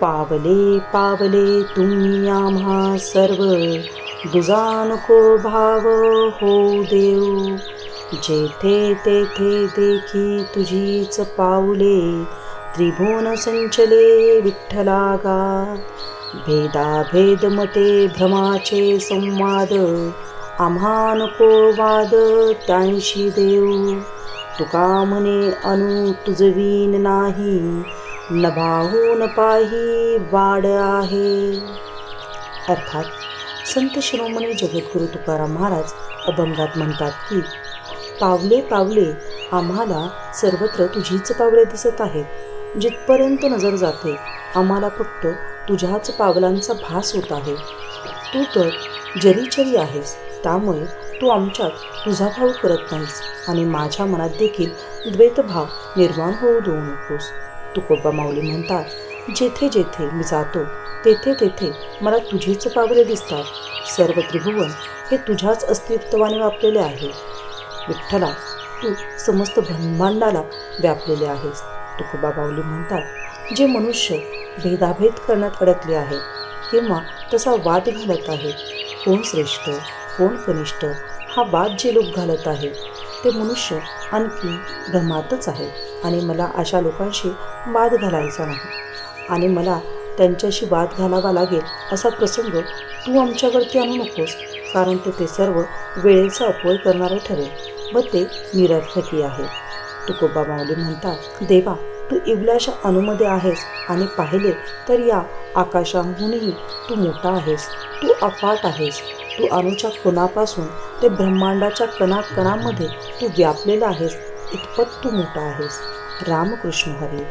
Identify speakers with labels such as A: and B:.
A: पावले पावले तुम्ही आम्हा सर्व. दुजा नको भाव हो देव. जेथे तेथे देखी तुझीच पाऊले त्रिभुवन संचले विठ्ठलागा. भेदाभेद मते भ्रमाचे संवाद. आम्हा नको वाद त्यांशी देव. तुका म्हणे अनु तुझवीन नाही. नभाहून पाही वाड आहे. अर्थात संत शिरोमणी जगद्गुरु तुकाराम महाराज अभंगात म्हणतात की पावले पावले आम्हाला सर्वत्र तुझीच पावले दिसत आहेत. जिथपर्यंत नजर जाते आम्हाला फक्त तुझ्याच पावलांचा भास होत आहे. तू तर जरीचरी आहेस त्यामुळे तू आमच्यात तुझा भाव करत नाहीस आणि माझ्या मनात देखील द्वैतभाव निर्माण होऊ देऊ नकोस. तुकोबा माऊली म्हणतात जेथे जेथे मी जातो तेथे तेथे मला तुझीच पावले दिसतात. सर्व त्रिभुवन हे तुझ्याच अस्तित्वाने व्यापलेले आहे. विठ्ठला तू समस्त ब्रह्मांडाला व्यापलेले आहेस. तुकोबा माऊली म्हणतात जे मनुष्य भेदाभेद करण्यात अडकले आहे किंवा तसा वाद घालत आहे कोण श्रेष्ठ कोण कनिष्ठ हा वाद जे लोक घालत आहे ते मनुष्य आणखी भ्रमातच आहे आणि मला अशा लोकांशी वाद घालायचा नाही. आणि मला त्यांच्याशी वाद घालावा लागेल असा प्रसंग तू आमच्यावरती आणू नकोस कारण ते ते सर्व वेळेचा अपव्यय करणारे ठरेल. व ते निरर्थकी आहे. तुकोबा माऊली म्हणतात देवा तू इवल्याच्या अणुमध्ये आहेस आणि पाहिले तर या आकाशाहूनही तू मोठा आहेस. तू अफाट आहेस. तू अणूच्या कोणापासून ते ब्रह्मांडाच्या कणाकणामध्ये तू व्यापलेला आहेस. इतपत तू मोठा आहेस. रामकृष्ण हरी.